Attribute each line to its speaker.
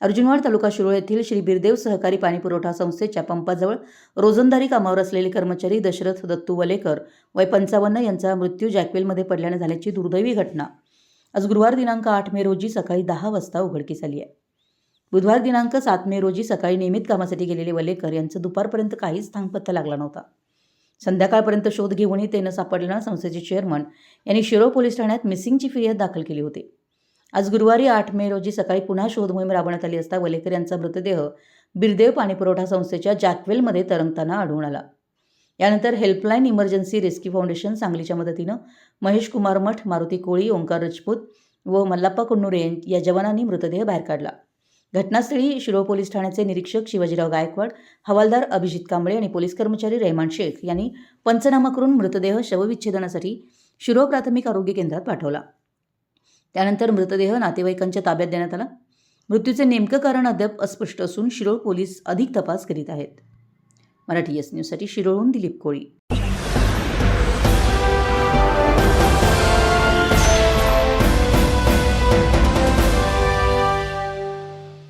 Speaker 1: अर्जुनवाड तालुका शिरोळ येथील श्री बिरदेव सहकारी पाणीपुरवठा संस्थेच्या पंपाजवळ रोजंदारी कामावर असलेले कर्मचारी दशरथ दत्तू वलेकर वय पंचावन्न यांचा मृत्यू जॅकवेलमध्ये पडल्याने झाल्याची दुर्दैवी घटना. आज गुरुवार दिनांक आठ मे रोजी सकाळी दहा वाजता उघडकीस आली आहे. बुधवार दिनांक सात मे रोजी सकाळी नियमित कामासाठी गेलेले वलेकर यांचं दुपारपर्यंत काहीच थांगपत्ता लागला नव्हता. संध्याकाळपर्यंत शोध घेऊनही ते न सापडल्यानं संस्थेचे चेअरमन यांनी शिरो पोलीस ठाण्यात मिसिंगची फिर्याद दाखल केली होती. आज गुरुवारी आठ मे रोजी सकाळी पुन्हा शोध मोहीम राबवण्यात आली असता वलेकर यांचा मृतदेह बिरदेव पाणीपुरवठा संस्थेच्या जॅकवेलमध्ये तरंगताना आढळून आला. यानंतर हेल्पलाईन इमर्जन्सी रेस्क्यू फाउंडेशन सांगलीच्या मदतीनं महेश कुमार मठ मारुती कोळी ओंकार राजपूत व मल्लाप्पा कुन्नुरे या जवानांनी मृतदेह बाहेर काढला. घटनास्थळी शिरोळ पोलीस ठाण्याचे निरीक्षक शिवाजीराव गायकवाड हवालदार अभिजित कांबळे आणि पोलीस कर्मचारी रेहमान शेख यांनी पंचनामा करून मृतदेह शवविच्छेदनासाठी शिरोळ प्राथमिक आरोग्य केंद्रात पाठवला. त्यानंतर मृतदेह नातेवाईकांच्या ताब्यात देण्यात आला. मृत्यूचे नेमकं कारण अद्याप अस्पष्ट असून शिरोळ पोलीस अधिक तपास करीत आहेत. मराठी एस न्यूजसाठी शिरोळहून दिलीप कोळी.